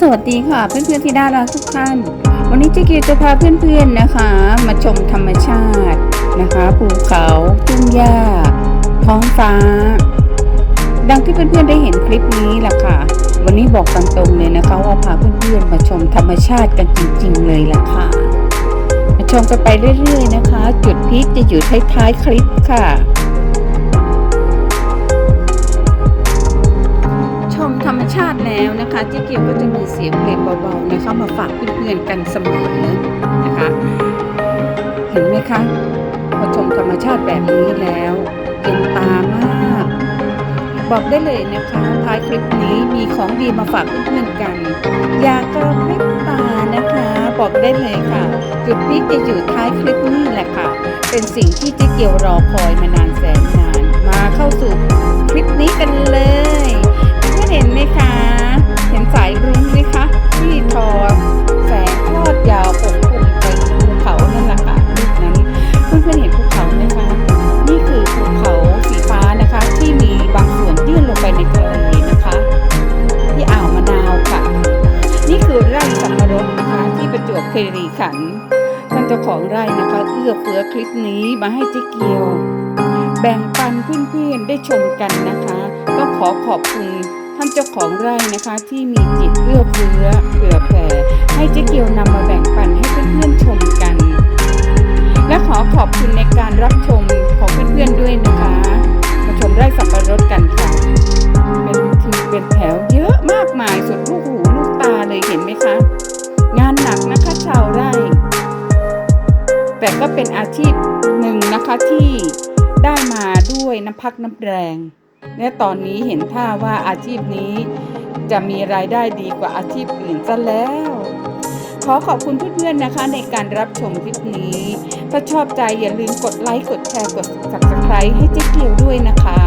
สวัสดีค่ะเพื่อนๆที่น่ารักทุกท่าน วันนี้เจ๊กิจะพาเพื่อนๆนะคะ มาชมธรรมชาตินะคะภูเขาทุ่งหญ้า ท้องฟ้า ดังที่เพื่อนๆได้เห็นคลิปนี้แหละค่ะ วันนี้บอกตามตรงเลยนะคะ ว่าพาเพื่อนๆมาชมธรรมชาติกันจริง ๆ เลยล่ะค่ะ มาชมกันไปเรื่อย ๆ นะคะ จุดพีคจะอยู่ท้ายๆคลิปค่ะ มีเสียงเพลงเบาๆนะคะมาฝากเพื่อนๆกันเสมอนะคะ เห็นไหมคะพอชมธรรมชาติแบบนี้แล้วเย็นตามาก บอกได้เลยนะคะท้ายคลิปนี้มีของดีมาฝากเพื่อนๆกันอยากกระพริบตานะคะ บอกได้เลยค่ะ จุดพีคจะอยู่ท้ายคลิปนี้แหละค่ะ เป็นสิ่งที่เจ๊เกียวรอคอยมานานแสนนาน มาเข้าสู่ คีรีขันธ์ท่านเจ้าของไร่นะคะเอื้อเฟื้อคลิปนี้มาให้เจ๊เกียว แบ่งปันเพื่อนๆได้ชมกันนะคะก็ขอขอบคุณท่านเจ้าของไร่นะคะ ที่มีจิตเอื้อเฟื้อเผื่อแผ่ให้เจ๊เกียวนำมาแบ่งปันให้เพื่อนๆชม แต่ก็เป็นอาชีพหนึ่งนะคะที่ได้มาด้วยน้ำพักน้ำแรง และตอนนี้เห็นท่าว่าอาชีพนี้จะมีรายได้ดีกว่าอาชีพอื่นซะแล้ว ขอขอบคุณเพื่อนๆนะคะ ในการรับชมคลิปนี้ ถ้าชอบใจอย่าลืมกดไลค์ กดแชร์ กด subscribe ให้เจ๊เกียวด้วยนะคะ